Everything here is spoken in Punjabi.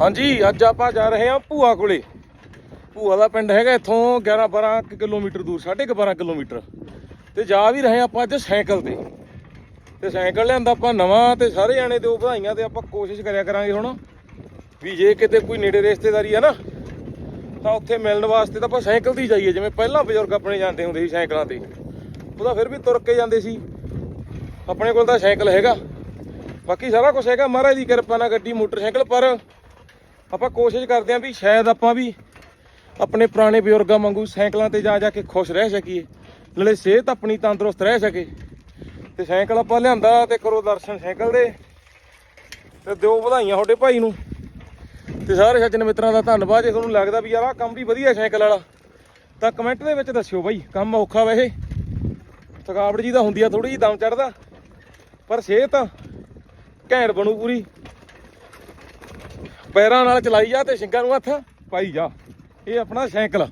ਹਾਂਜੀ, ਅੱਜ ਆਪਾਂ ਜਾ ਰਹੇ ਹਾਂ ਭੂਆ ਕੋਲੇ। ਭੂਆ ਦਾ ਪਿੰਡ ਹੈਗਾ ਇੱਥੋਂ 11 12 ਕਿਲੋਮੀਟਰ ਦੂਰ 12.5 12 ਕਿਲੋਮੀਟਰ। ਤੇ ਜਾ ਵੀ ਰਹੇ ਹਾਂ ਆਪਾਂ ਅੱਜ ਸਾਈਕਲ ਤੇ। ਤੇ ਸਾਈਕਲ ਲਿਆਂਦਾ ਆਪਾਂ ਨਵਾਂ ਤੇ ਸਾਰੇ ਜਾਣੇ ਦਿਓ ਵਧਾਈਆਂ ਤੇ ਆਪਾਂ ਕੋਸ਼ਿਸ਼ ਕਰਿਆ ਕਰਾਂਗੇ ਹੁਣ ਵੀ ਜੇ ਕਿਤੇ ਕੋਈ ਨੇੜੇ ਰਿਸ਼ਤੇਦਾਰੀ ਆ ਨਾ, ਤਾਂ ਉੱਥੇ ਮਿਲਣ ਵਾਸਤੇ ਤਾਂ ਆਪਾਂ ਸਾਈਕਲ ਤੇ ਹੀ ਜਾਈਏ, ਜਿਵੇਂ ਪਹਿਲਾਂ ਬਜ਼ੁਰਗ ਆਪਣੇ ਜਾਂਦੇ ਹੁੰਦੇ ਸੀ ਸਾਈਕਲਾਂ ਤੇ। ਉਹਦਾ ਫਿਰ ਵੀ ਤੁਰ ਕੇ ਜਾਂਦੇ ਸੀ। ਆਪਣੇ ਕੋਲ ਤਾਂ ਸਾਈਕਲ ਹੈਗਾ। ਬਾਕੀ ਸਾਰਾ ਕੁਝ ਹੈਗਾ, ਮਹਾਰਾਜ ਦੀ ਕਿਰਪਾ ਨਾਲ ਗੱਡੀ, ਮੋਟਰਸਾਈਕਲ, ਪਰ ਆਪਾਂ ਕੋਸ਼ਿਸ਼ ਕਰਦੇ ਆਂ ਵੀ ਸ਼ਾਇਦ ਆਪਾਂ ਵੀ ਆਪਣੇ ਪੁਰਾਣੇ ਬਜ਼ੁਰਗਾਂ ਵਾਂਗੂ ਸਾਈਕਲਾਂ ਤੇ ਜਾ ਜਾ ਕੇ ਖੁਸ਼ ਰਹਿ ਸਕੀਏ, ਨਾਲੇ ਸਿਹਤ ਆਪਣੀ ਤੰਦਰੁਸਤ ਰਹਿ ਸਕੇ। ਤੇ ਸਾਈਕਲ ਆਪਾਂ ਲਿਆਂਦਾ ਤੇ ਕਰੋ ਦਰਸ਼ਨ ਸਾਈਕਲ ਦੇ, ਤੇ ਦਿਓ ਵਧਾਈਆਂ ਤੁਹਾਡੇ ਭਾਈ ਨੂੰ। ਤੇ ਸਾਰੇ ਸੱਜਣ ਮਿੱਤਰਾਂ ਦਾ ਧੰਨਵਾਦ, ਜੇ ਤੁਹਾਨੂੰ ਲੱਗਦਾ ਵੀ ਯਾਰ ਆਹ ਕੰਮ ਵੀ ਵਧੀਆ ਸਾਈਕਲ ਵਾਲਾ, ਤਾਂ ਕਮੈਂਟ ਦੇ ਵਿੱਚ ਦੱਸਿਓ ਬਾਈ, ਕੰਮ ਔਖਾ ਵੈਸੇ। ਥਕਾਵਟ ਜੀ ਤਾਂ ਹੁੰਦੀ ਆ ਥੋੜੀ ਜੀ ਦਮ ਚੜਦਾ ਪਰ ਸਿਹਤ ਘੈਂਟ ਬਣੂ ਪੂਰੀ। ਪੈਰਾਂ ਨਾਲ ਚਲਾਈ ਜਾ ਤੇ ਸਿੰਗਾਂ ਨੂੰ ਹੱਥ ਪਾਈ ਜਾ। ਇਹ ਆਪਣਾ ਸਾਈਕਲ